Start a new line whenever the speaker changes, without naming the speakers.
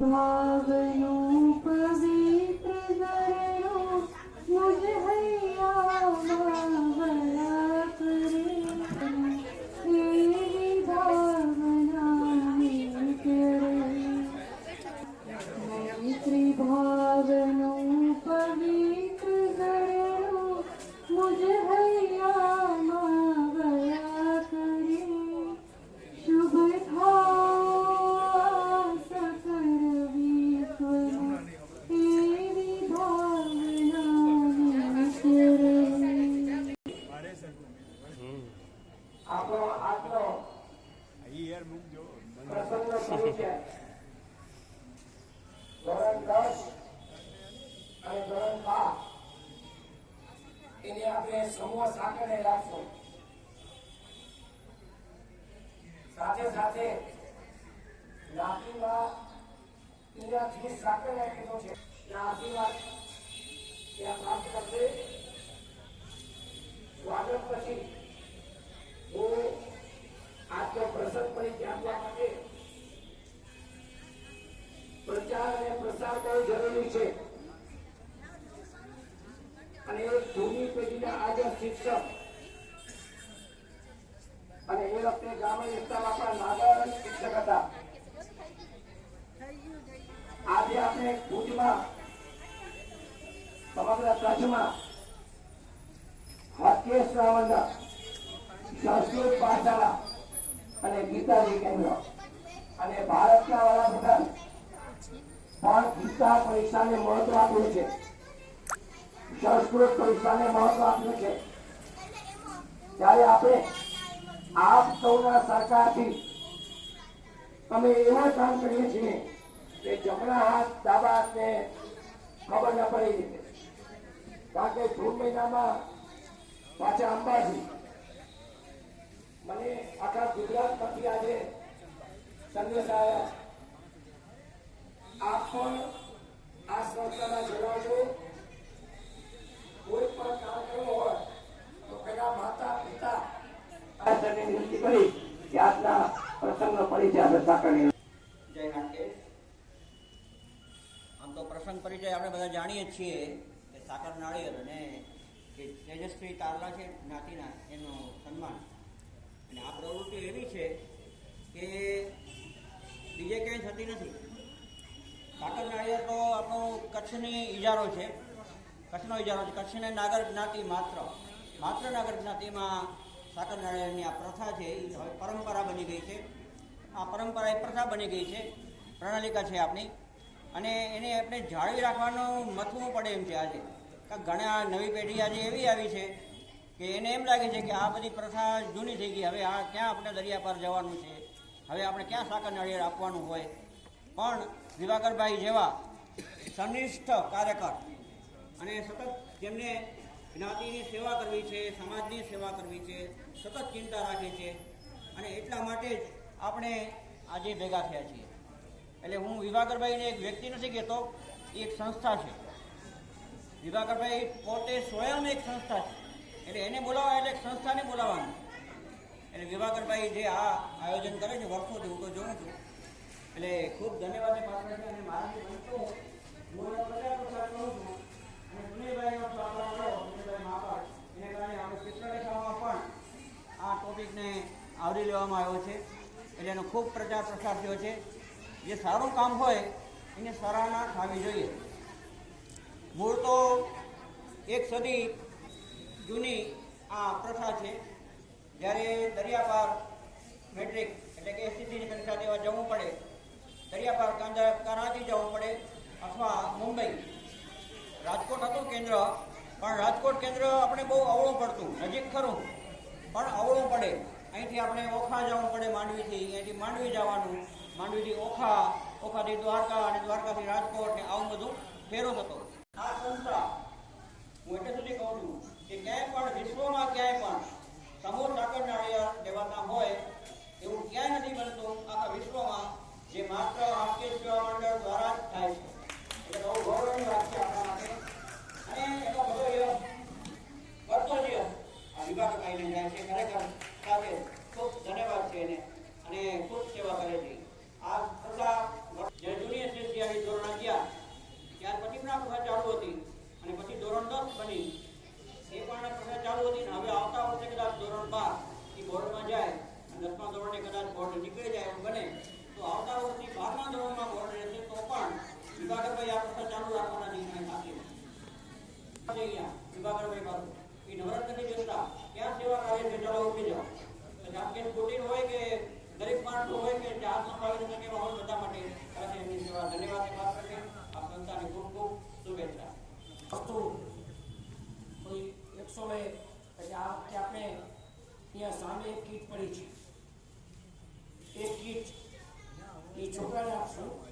love you. સમૂહ સાંકળે રાખશું સાથે સાથે પછી હું આજનો પ્રચાર અને પ્રસાર બહુ જરૂરી છે. અને જૂની પેઢીના આજે શિક્ષક. અને એ વખતે ગ્રામીણ વિસ્તારમાં નાગર શિક્ષક હતા. આજે આપણે ભુજમાં, સમગ્ર કચ્છમાં હરકેશ રાવણના સંસ્કૃત પાઠશાળા અને ગીતાજી કેન્દ્ર. અને ભારતના વડાપ્રધાન પણ ગીતા પરીક્ષાને મહત્વ આપ્યું છે. સંસ્કૃત પરીક્ષાને મહત્વ આપ્યું છે. ત્યારે આપણે આપ સૌના સરકારથી અમે એવા કામ કરીએ છીએ કે જમણા હાથ ડાબા હાથને ખબર ન પડી. રીતે કારણ કે જૂન મહિનામાં પાછા અંબાજી. મને આખા ગુજરાતમાંથી આજે સંદેશ આવ્યા આપ પણ આ સંસ્થાના જણાવજો કોઈ પણ કાર્યક્રમ હોય તો પેલા માતા પિતા કરી કે આજના પ્રસંગનો પરિચય
જય નાટ્યેશ આમ તો પ્રસંગ પરિચય આપણે બધા જાણીએ છીએ કે સાકર નાળિયેર અને જે તેજસ્વી તારલા છે જ્ઞાતિના એનું સન્માન. અને આ પ્રવૃત્તિ એવી છે કે બીજે ક્યાંય થતી નથી. સાકર નાળિયેર તો આપણો કચ્છની ઇજારો છે. કચ્છનો ઇજારો છે. કચ્છને નાગર જ્ઞાતિ માત્ર. માત્ર નાગર જ્ઞાતિમાં સાકર નાળિયેરની આ પ્રથા છે એ હવે પરંપરા બની ગઈ છે. આ પરંપરા એ પ્રથા બની ગઈ છે. પ્રણાલિકા છે આપણી. અને એને આપણે જાળવી રાખવાનું મથવું પડે એમ છે આજે. ઘણા નવી પેઢી આજે એવી આવી છે કે એને એમ લાગે છે કે આ બધી પ્રથા જૂની થઈ ગઈ. હવે આ ક્યાં આપણે દરિયા પર જવાનું છે? હવે આપણે ક્યાં સાકર નાળિયેર આપવાનું હોય? પણ દિવાકરભાઈ જેવા સનિષ્ઠ કાર્યકર અને સતત જેમને જ્ઞાતિની સેવા કરવી છે, સમાજની સેવા કરવી છે, સતત ચિંતા રાખે છે અને એટલા માટે જ આપણે આજે ભેગા થયા છીએ. એટલે હું વિભાકરભાઈને એક વ્યક્તિ નથી કહેતો, એ એક સંસ્થા છે. વિભાકરભાઈ પોતે સ્વયં એક સંસ્થા છે. એટલે એને બોલાવવા એટલે એક સંસ્થાને બોલાવવાનું. એટલે વિભાકરભાઈ જે આ આયોજન કરે છે વર્ષોથી હું તો જોઉં છું. એટલે ખૂબ ધન્યવાદ છે અને મારાથી બનતો હું. પ્રચાર પ્રસાર કરું છું. અને જો આપણો મળ્યો સુનિલભાઈ એને કારણે આપણે ચિત્રલેખામાં પણ આ ટોપિકને આવરી લેવામાં આવ્યો છે. એટલે એનો ખૂબ પ્રચાર પ્રસાર થયો છે. જે સારું કામ હોય, એને સરાહના થવી જોઈએ. મૂળ તો એક સદી જૂની આ પ્રથા છે. જ્યારે દરિયાપાર મેટ્રિક એટલે કે એસટીસીની પરીક્ષા દેવા જવું પડે, દરિયાપાર કાંદા કરાચી જવું પડે રાજકોટ હતું કેન્દ્ર. પણ રાજકોટ કેન્દ્ર આપણે બહુ અવળું પડતું. નજીક ખરું. પણ અવળું પડે. અહીંથી આપણે ઓખા જવું પડે માંડવીથી. અહીંથી માંડવી જવાનું. માંડવીથી ઓખા, ઓખાથી દ્વારકા અને દ્વારકાથી રાજકોટ ને આવું બધું ફેરો થતો. આ સંસ્થા ધોરણ અગિયાર. ત્યાર પછી પણ આ પ્રથા ચાલુ હતી અને પછી ધોરણ દસ બની. એ પણ પ્રથા ચાલુ હતી હવે આવતા વર્ષે કદાચ ધોરણ બાર એ બોર્ડમાં જાય અને દસમા ધોરણે કદાચ બોર્ડ નીકળી જાય એમ બને. તો આવતા વર્ષથી બારમા ધોરણમાં બોર્ડ રહેશે તો પણ વિભાગરભાઈ આ પ્રથા ચાલુ રાખવાના નિર્ણય સાથે. વિભાગરભાઈ બાબુ, એ નવરાત્રિની જનતા ક્યાં સેવા કાર્ય છે? ચાલો ઉઠી જાઓ. પછી આપણે
હોય કે ગરીબ માણસો હોય કે ચાર સંભાળી શકે હતું કોઈ એકસો એક એટલે આ વખતે આપણે સામે એક કીટ પડી છે. એ કીટ. એ છોકરાને આપશું.